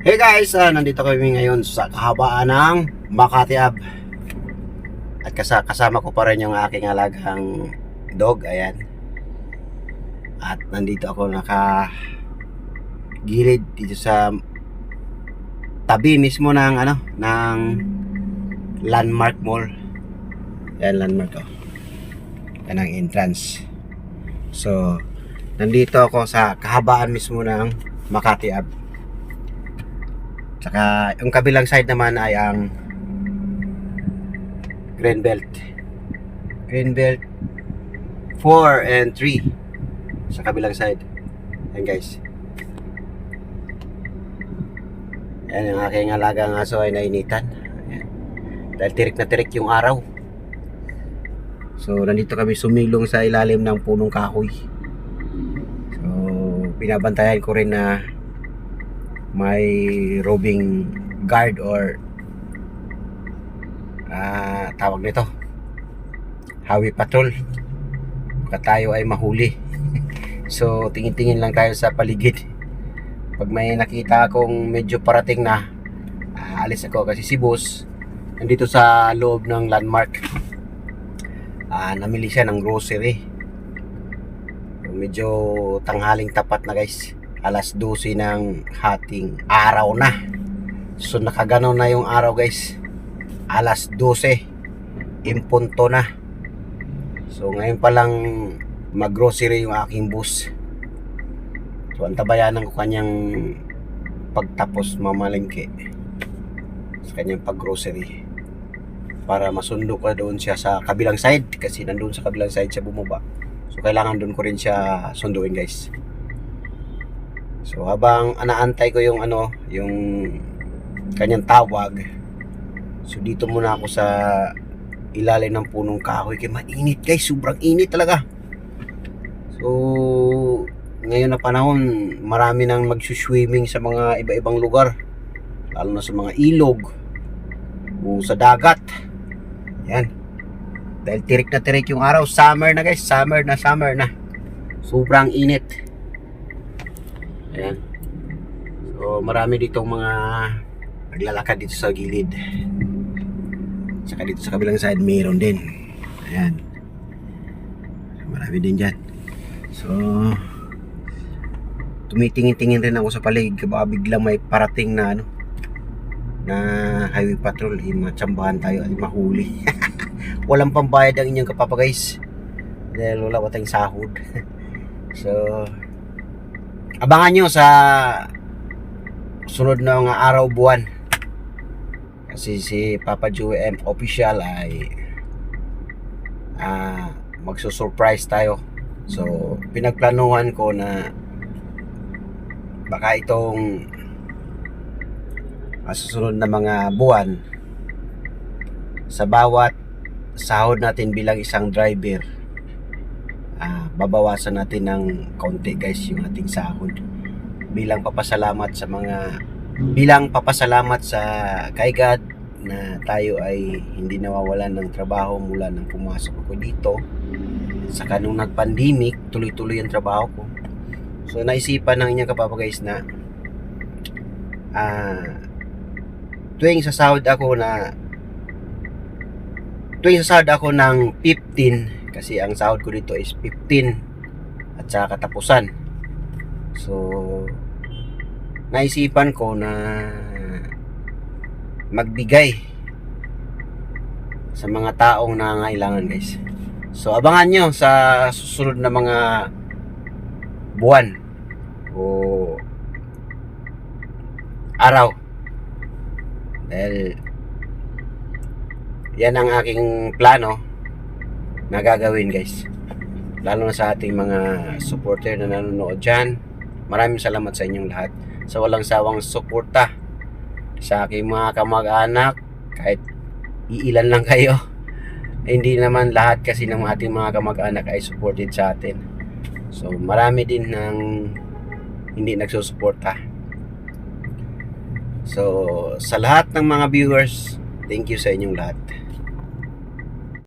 Hey guys, ah, nandito kami ngayon sa kahabaan ng Makati Ave. At kasa kasama ko pa rin yung aking alagang dog, ayan. At nandito ako naka gilid dito sa tabi mismo ng ano, ng Landmark Mall. Ayan, Landmark oh. Yan ang entrance. So, nandito ako sa kahabaan mismo ng Makati Ave. Tsaka yung kabilang side naman ay ang Green Belt. Green Belt 4 and 3 sa kabilang side. Yan guys. Yan yung aking alagang aso ay nainitan. Ayan. Dahil tirik na tirik yung araw. So nandito kami sumilong sa ilalim ng punong kahoy. So binabantayan ko rin na may roving guard or ah tawag nito Hawi Patrol. Baka tayo ay mahuli. So tingin-tingin lang tayo sa paligid. Pag may nakita akong medyo parating na ah, alis ako kasi si boss nandito sa loob ng landmark. Ah, namili siya ng grocery. Medyo tanghaling tapat na guys alas 12 ng hating araw na. So nakaganon na yung araw guys. Alas 12. Impunto na. So ngayon pa lang maggrocery yung aking bus. So antabayanan ko kanyang pagtapos mamalengke sa kanyang paggrocery para masundo ko doon siya sa kabilang side kasi nandun sa kabilang side siya bumaba. So kailangan doon ko rin siya sunduin guys. So habang anaantay ko yung ano, yung kanyang tawag. So dito muna ako sa ilalim ng punong kahoy kaya mainit guys, sobrang init talaga. So ngayon na panahon, marami nang magsuswimming sa mga iba-ibang lugar. Lalo na sa mga ilog o sa dagat. Yan. Dahil tirik na tirik yung araw, summer na guys, summer na summer na. Sobrang init. Ayan. So, marami ditong mga naglalakad dito sa gilid. Saka dito sa kabilang side, mayroon din. Ayan. Marami din dyan. So, tumitingin-tingin rin ako sa paligid. Baka biglang may parating na ano, na highway patrol. Eh, matsambahan tayo at mahuli. Walang pambayad ang inyong kapapa guys. Dahil wala pa tayong sahod. so, abangan nyo sa sunod mga araw buwan. Kasi si Papa Joey M official ay ah magsusurprise tayo. So pinagplanuhan ko na baka itong masusunod na mga buwan sa bawat sahod natin bilang isang driver ah, babawasan natin ng konti guys yung ating sahod. Bilang papasalamat sa mga bilang papasalamat sa kay God na tayo ay hindi nawawalan ng trabaho mula nang pumasok ako dito. Sa kanong nag-pandemic tuloy-tuloy ang trabaho ko. So naisipan ng inyong kapapa guys na ah tuwing sasahod ako na tuwing sasahod ako ng 15 kasi ang sahod ko dito is 15 at saka katapusan. So naisipan ko na magbigay sa mga taong nangangailangan guys. So abangan nyo sa susunod na mga buwan o araw. Dahil yan ang aking plano na gagawin guys. Lalo na sa ating mga supporter na nanonood dyan. Maraming salamat sa inyong lahat. Sa walang sawang suporta sa aking mga kamag-anak kahit iilan lang kayo hindi naman lahat kasi ng ating mga kamag-anak ay supported sa atin. So marami din ng hindi nagsusuporta. So sa lahat ng mga viewers thank you sa inyong lahat